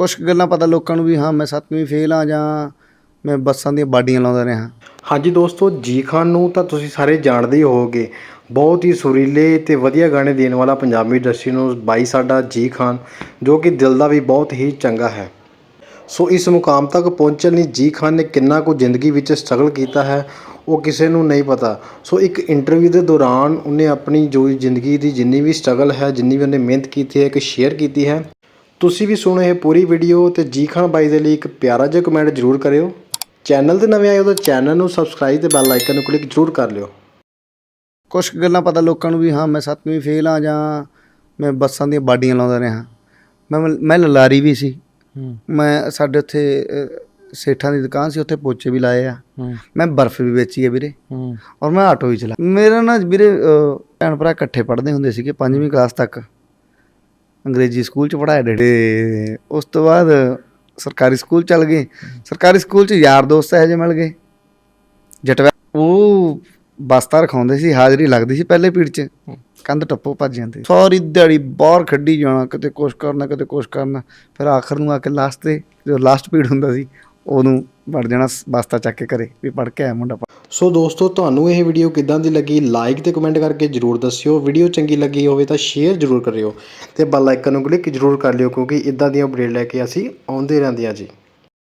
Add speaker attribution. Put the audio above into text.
Speaker 1: ਕੁਝ ਗੱਲਾਂ ਪਤਾ ਲੋਕਾਂ ਨੂੰ ਵੀ, ਹਾਂ, ਮੈਂ ਸੱਤਵੀਂ ਫੇਲ ਆ ਜਾਂ ਮੈਂ ਬੱਸਾਂ ਦੀਆਂ ਬਾਡੀਆਂ ਲਾਉਂਦਾ ਰਿਹਾ।
Speaker 2: ਹਾਂਜੀ ਦੋਸਤੋ, ਜੀ ਖਾਨ ਨੂੰ ਤਾਂ ਤੁਸੀਂ ਸਾਰੇ ਜਾਣਦੇ ਹੀ ਹੋਵੋਗੇ। ਬਹੁਤ ਹੀ ਸੁਰੀਲੇ ਤੇ ਵਧੀਆ ਗਾਣੇ ਦੇਣ ਵਾਲਾ ਪੰਜਾਬੀ ਇੰਡਸਟਰੀ ਨੂੰ ਬਾਈ ਸਾਡਾ ਜੀ ਖਾਨ, ਜੋ ਕਿ ਦਿਲ ਦਾ ਵੀ ਬਹੁਤ ਹੀ ਚੰਗਾ ਹੈ। ਸੋ ਇਸ ਮੁਕਾਮ ਤੱਕ ਪਹੁੰਚਣ ਲਈ ਜੀ ਖਾਨ ਨੇ ਕਿੰਨਾ ਕੁ ਜ਼ਿੰਦਗੀ ਵਿੱਚ ਸਟਰਗਲ ਕੀਤਾ ਹੈ, ਉਹ ਕਿਸੇ ਨੂੰ ਨਹੀਂ ਪਤਾ। ਸੋ ਇੱਕ ਇੰਟਰਵਿਊ ਦੇ ਦੌਰਾਨ ਉਹਨੇ ਆਪਣੀ ਜੋ ਜ਼ਿੰਦਗੀ ਦੀ ਜਿੰਨੀ ਵੀ ਸਟਰਗਲ ਹੈ, ਜਿੰਨੀ ਵੀ ਉਹਨੇ ਮਿਹਨਤ ਕੀਤੀ ਹੈ, ਇੱਕ ਸ਼ੇਅਰ ਕੀਤੀ ਹੈ। ਤੁਸੀਂ ਵੀ ਸੁਣੋ ਇਹ ਪੂਰੀ ਵੀਡੀਓ ਤੇ ਜੀ ਖਾਨ ਬਾਈ ਦੇ ਲਈ ਇੱਕ ਪਿਆਰਾ ਜਿਹਾ ਕਮੈਂਟ ਜ਼ਰੂਰ ਕਰਿਓ। ਚੈਨਲ ਤੇ ਨਵੇਂ ਆਏ ਹੋ ਤਾਂ ਚੈਨਲ ਨੂੰ ਸਬਸਕ੍ਰਾਈਬ ਤੇ ਬੈਲ ਆਈਕਨ ਨੂੰ ਕਲਿੱਕ ਜ਼ਰੂਰ ਕਰ ਲਿਓ।
Speaker 1: ਕੁਝ ਗੱਲਾਂ ਪਤਾ ਲੋਕਾਂ ਨੂੰ ਵੀ ਹਾਂ ਮੈਂ ਸੱਤਵੀਂ ਫੇਲ ਆ ਜਾਂ ਮੈਂ ਬੱਸਾਂ ਦੀਆਂ ਬਾਡੀਆਂ ਲਾਉਂਦਾ ਰਿਹਾ। ਮੈਂ ਮੈਂ ਲਲਾਰੀ ਵੀ ਸੀ। ਮੈਂ ਸਾਡੇ ਉੱਥੇ ਸੇਠਾਂ ਦੀ ਦੁਕਾਨ ਸੀ ਉੱਥੇ ਪੋਚੇ ਵੀ ਲਾਏ ਆ। ਮੈਂ ਬਰਫ਼ ਵੀ ਵੇਚੀ ਹੈ ਵੀਰੇ। ਔਰ ਮੈਂ ਆਟੋ ਵੀ ਚਲਾ ਮੇਰਾ ਨਾ ਵੀਰੇ ਭੈਣ ਭਰਾ ਇਕੱਠੇ ਪੜ੍ਹਦੇ ਹੁੰਦੇ ਸੀਗੇ ਪੰਜਵੀਂ ਕਲਾਸ ਤੱਕ। ਅੰਗਰੇਜ਼ੀ ਸਕੂਲ ਚ ਪੜ੍ਹਾਇਆ ਡੇਡੇ। ਉਸ ਤੋਂ ਬਾਅਦ ਸਰਕਾਰੀ ਸਕੂਲ ਚੱਲ ਗਏ। ਸਰਕਾਰੀ ਸਕੂਲ ਚ ਯਾਰ ਦੋਸਤ ਇਹੋ ਜਿਹੇ ਮਿਲ ਗਏ। ਜਟਵਾ ਉਹ ਬਸਤਾ ਰਖਾਉਂਦੇ ਸੀ, ਹਾਜ਼ਰੀ ਲੱਗਦੀ ਸੀ ਪਹਿਲੇ ਪੀੜ ਚ। ਕੰਧ ਟੱਪੋ ਭੱਜ ਜਾਂਦੇ। ਸਾਰੀ ਦਿਹਾੜੀ ਬਾਹਰ ਖੱਡੀ ਜਾਣਾ, ਕਿਤੇ ਕੁਛ ਕਰਨਾ, ਕਿਤੇ ਕੁਛ ਕਰਨਾ। ਫਿਰ ਆਖਰ ਨੂੰ ਆ ਕੇ ਲਾਸਟ ਤੇ ਜੋ ਲਾਸਟ ਪੀੜ ਹੁੰਦਾ ਸੀ, ਉਹਨੂੰ ਵੜ ਜਾਣਾ ਬਸਤਾ ਚੱਕ ਕੇ ਘਰੇ, ਵੀ ਪੜ ਕੇ ਆਇਆ ਮੁੰਡਾ।
Speaker 2: ਸੋ ਦੋਸਤੋ, ਤੁਹਾਨੂੰ ਇਹ ਵੀਡੀਓ ਕਿੱਦਾਂ ਦੀ ਲੱਗੀ? ਲਾਈਕ ਤੇ ਕਮੈਂਟ ਕਰਕੇ ਜਰੂਰ ਦੱਸਿਓ। ਵੀਡੀਓ ਚੰਗੀ ਲੱਗੀ ਹੋਵੇ ਤਾਂ ਸ਼ੇਅਰ ਜਰੂਰ ਕਰਿਓ ਤੇ ਬੈਲ ਆਈਕਨ ਨੂੰ ਕਲਿੱਕ ਜਰੂਰ ਕਰ ਲਿਓ ਕਿਉਂਕਿ ਇਦਾਂ ਦੀਆਂ ਅਪਡੇਟ ਲੈ ਕੇ ਅਸੀਂ ਆਉਂਦੇ ਰਹਿੰਦੇ ਹਾਂ ਜੀ।